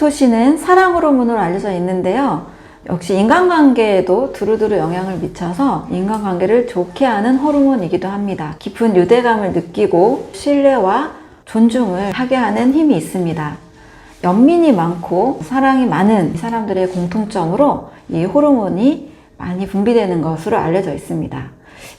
옥시토신은 사랑 호르몬으로 알려져 있는데요. 역시 인간관계에도 두루두루 영향을 미쳐서 인간관계를 좋게 하는 호르몬이기도 합니다. 깊은 유대감을 느끼고 신뢰와 존중을 하게 하는 힘이 있습니다. 연민이 많고 사랑이 많은 사람들의 공통점으로 이 호르몬이 많이 분비되는 것으로 알려져 있습니다.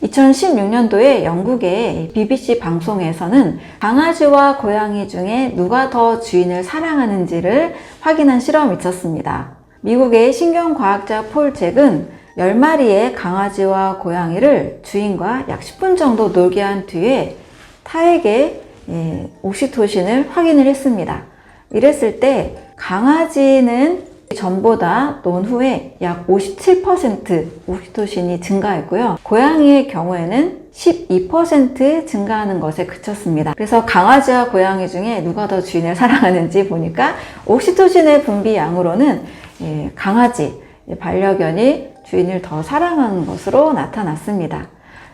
2016년도에 영국의 BBC 방송에서는 강아지와 고양이 중에 누가 더 주인을 사랑하는지를 확인한 실험이 있었습니다. 미국의 신경과학자 폴 잭은 10마리의 강아지와 고양이를 주인과 약 10분 정도 놀게 한 뒤에 예, 옥시토신을 확인을 했습니다. 이랬을 때 강아지는 전보다 논 후에 약 57% 옥시토신이 증가했고요. 고양이의 경우에는 12% 증가하는 것에 그쳤습니다. 그래서 강아지와 고양이 중에 누가 더 주인을 사랑하는지 보니까 옥시토신의 분비 양으로는 예, 강아지, 예, 반려견이 주인을 더 사랑하는 것으로 나타났습니다.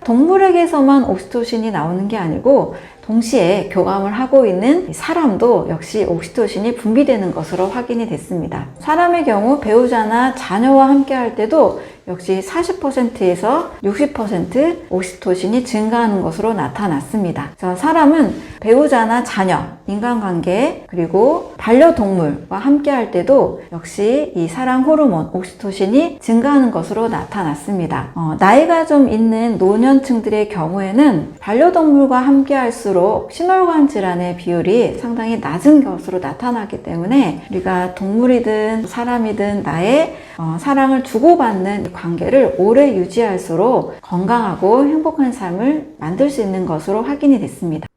동물에게서만 옥시토신이 나오는 게 아니고 동시에 교감을 하고 있는 사람도 역시 옥시토신이 분비되는 것으로 확인이 됐습니다. 사람의 경우 배우자나 자녀와 함께 할 때도 역시 40%에서 60% 옥시토신이 증가하는 것으로 나타났습니다. 그래서 사람은 배우자나 자녀, 인간관계, 그리고 반려동물과 함께 할 때도 역시 이 사랑 호르몬, 옥시토신이 증가하는 것으로 나타났습니다. 어, 나이가 좀 있는 노년층들의 경우에는 반려동물과 함께 할수록 심혈관 질환의 비율이 상당히 낮은 것으로 나타나기 때문에 우리가 동물이든 사람이든 나의 어, 사랑을 주고받는 관계를 오래 유지할수록 건강하고 행복한 삶을 만들 수 있는 것으로 확인이 됐습니다.